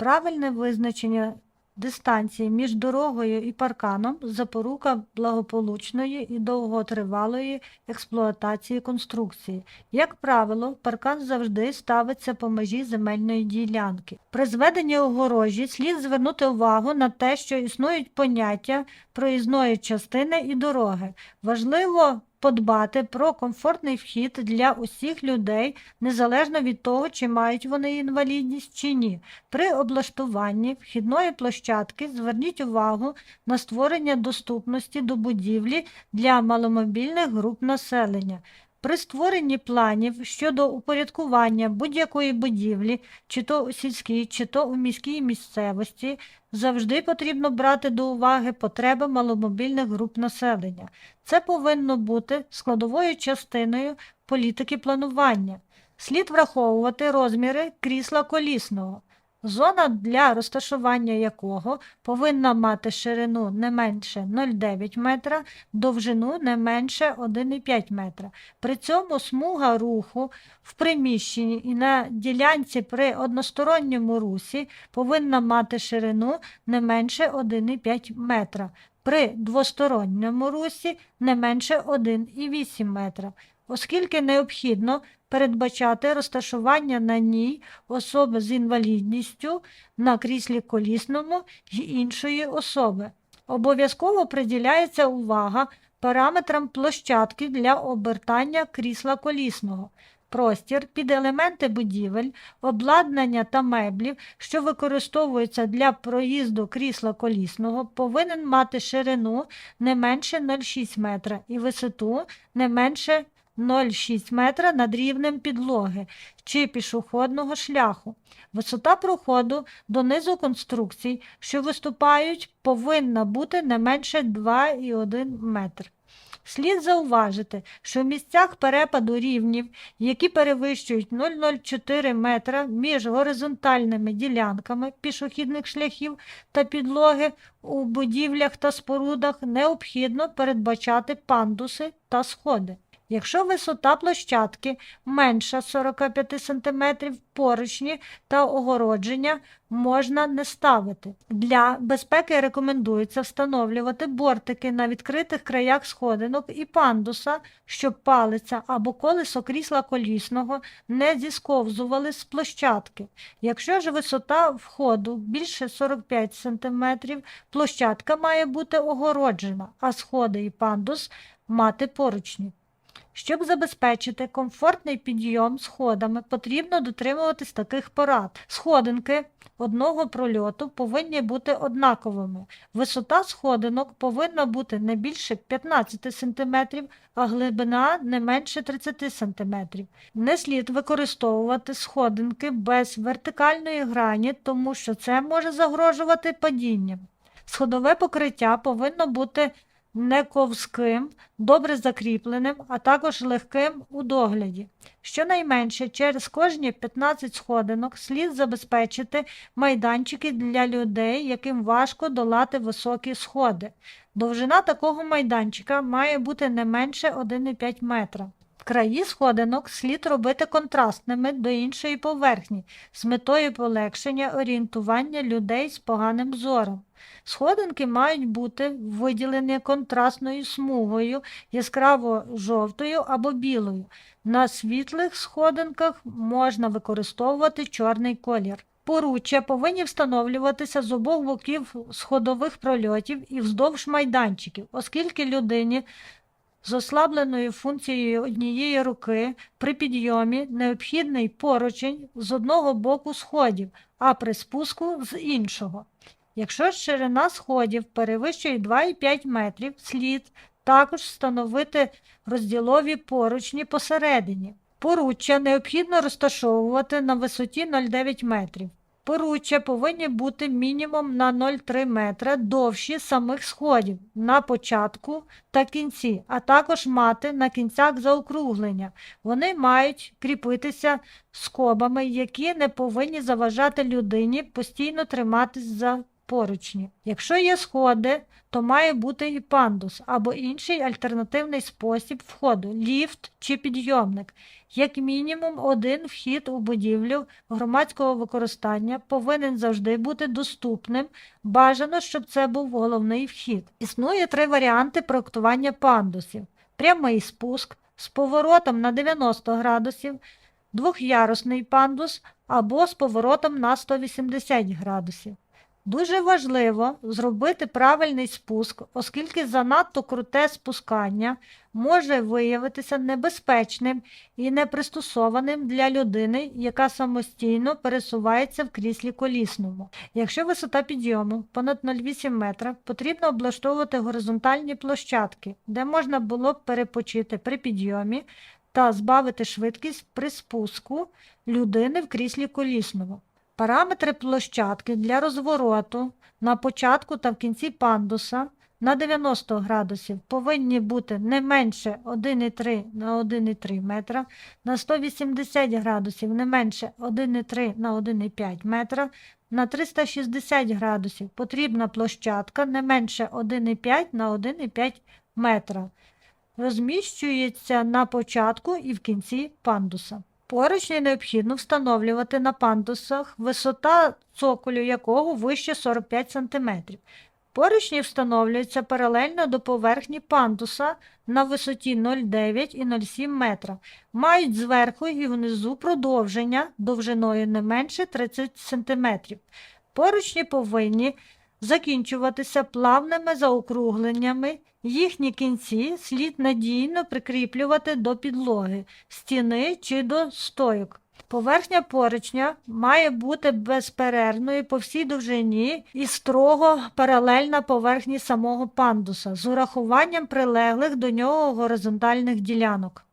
Правильне визначення дистанції між дорогою і парканом запорука благополучної і довготривалої експлуатації конструкції. Як правило, паркан завжди ставиться по межі земельної ділянки. При зведенні огорожі слід звернути увагу на те, що існують поняття проїзної частини і дороги. Важливо подбати про комфортний вхід для усіх людей, незалежно від того, чи мають вони інвалідність чи ні. При облаштуванні вхідної площадки зверніть увагу на створення доступності до будівлі для маломобільних груп населення. При створенні планів щодо упорядкування будь-якої будівлі, чи то у сільській, чи то у міській місцевості, завжди потрібно брати до уваги потреби маломобільних груп населення. Це повинно бути складовою частиною політики планування. Слід враховувати розміри крісла колісного, зона для розташування якого повинна мати ширину не менше 0,9 метра, довжину не менше 1,5 метра. При цьому смуга руху в приміщенні і на ділянці при односторонньому русі повинна мати ширину не менше 1,5 метра. При двосторонньому русі не менше 1,8 метра, оскільки необхідно передбачати розташування на ній особи з інвалідністю на кріслі колісному й іншої особи. Обов'язково приділяється увага параметрам площадки для обертання крісла колісного. Простір під елементи будівель, обладнання та меблів, що використовуються для проїзду крісла колісного, повинен мати ширину не менше 0,6 метра і висоту не менше 0,6 метра над рівнем підлоги чи пішохідного шляху. Висота проходу донизу конструкцій, що виступають, повинна бути не менше 2,1 метр. Слід зауважити, що в місцях перепаду рівнів, які перевищують 0,04 метра між горизонтальними ділянками пішохідних шляхів та підлоги у будівлях та спорудах, необхідно передбачати пандуси та сходи. Якщо висота площадки менша 45 см, поручні та огородження можна не ставити. Для безпеки рекомендується встановлювати бортики на відкритих краях сходинок і пандуса, щоб палиця або колесо крісла колісного не зісковзували з площадки. Якщо ж висота входу більше 45 см, площадка має бути огороджена, а сходи і пандус мати поручні. Щоб забезпечити комфортний підйом сходами, потрібно дотримуватись таких порад. Сходинки одного прольоту повинні бути однаковими. Висота сходинок повинна бути не більше 15 см, а глибина не менше 30 см. Не слід використовувати сходинки без вертикальної грані, тому що це може загрожувати падінням. Сходове покриття повинно бути не ковзким, добре закріпленим, а також легким у догляді. Щонайменше через кожні 15 сходинок слід забезпечити майданчики для людей, яким важко долати високі сходи. Довжина такого майданчика має бути не менше 1,5 метра. Краї сходинок слід робити контрастними до іншої поверхні з метою полегшення орієнтування людей з поганим зором. Сходинки мають бути виділені контрастною смугою, яскраво жовтою або білою. На світлих сходинках можна використовувати чорний колір. Поруччя повинні встановлюватися з обох боків сходових прольотів і вздовж майданчиків, оскільки людині з ослабленою функцією однієї руки при підйомі необхідний поручень з одного боку сходів, а при спуску з іншого. Якщо ширина сходів перевищує 2,5 метрів, слід також встановити розділові поручні посередині. Поруччя необхідно розташовувати на висоті 0,9 метрів. Поруччя повинні бути мінімум на 0,3 метра довші самих сходів на початку та кінці, а також мати на кінцях заокруглення. Вони мають кріпитися скобами, які не повинні заважати людині постійно триматись за поручні. Якщо є сходи, то має бути і пандус або інший альтернативний спосіб входу ліфт чи підйомник. Як мінімум, один вхід у будівлю громадського використання повинен завжди бути доступним. Бажано, щоб це був головний вхід. Існує три варіанти проектування пандусів: прямий спуск з поворотом на 90 градусів, двохярусний пандус або з поворотом на 180 градусів. Дуже важливо зробити правильний спуск, оскільки занадто круте спускання може виявитися небезпечним і непристосованим для людини, яка самостійно пересувається в кріслі колісному. Якщо висота підйому понад 0,8 метра, потрібно облаштовувати горизонтальні площадки, де можна було б перепочити при підйомі та збавити швидкість при спуску людини в кріслі колісному. Параметри площадки для розвороту на початку та в кінці пандуса на 90 градусів повинні бути не менше 1,3 на 1,3 метра, на 180 градусів не менше 1,3 на 1,5 метра, на 360 градусів потрібна площадка не менше 1,5 на 1,5 метра. Розміщується на початку і в кінці пандуса. Поручні необхідно встановлювати на пандусах, висота цоколю якого вище 45 см. Поручні встановлюються паралельно до поверхні пандуса на висоті 0,9 і 0,7 метра. Мають зверху і внизу продовження довжиною не менше 30 см. Поручні повинні закінчуватися плавними заокругленнями. Їхні кінці слід надійно прикріплювати до підлоги, стіни чи до стойок. Поверхня поручня має бути безперервною по всій довжині і строго паралельна поверхні самого пандуса з урахуванням прилеглих до нього горизонтальних ділянок.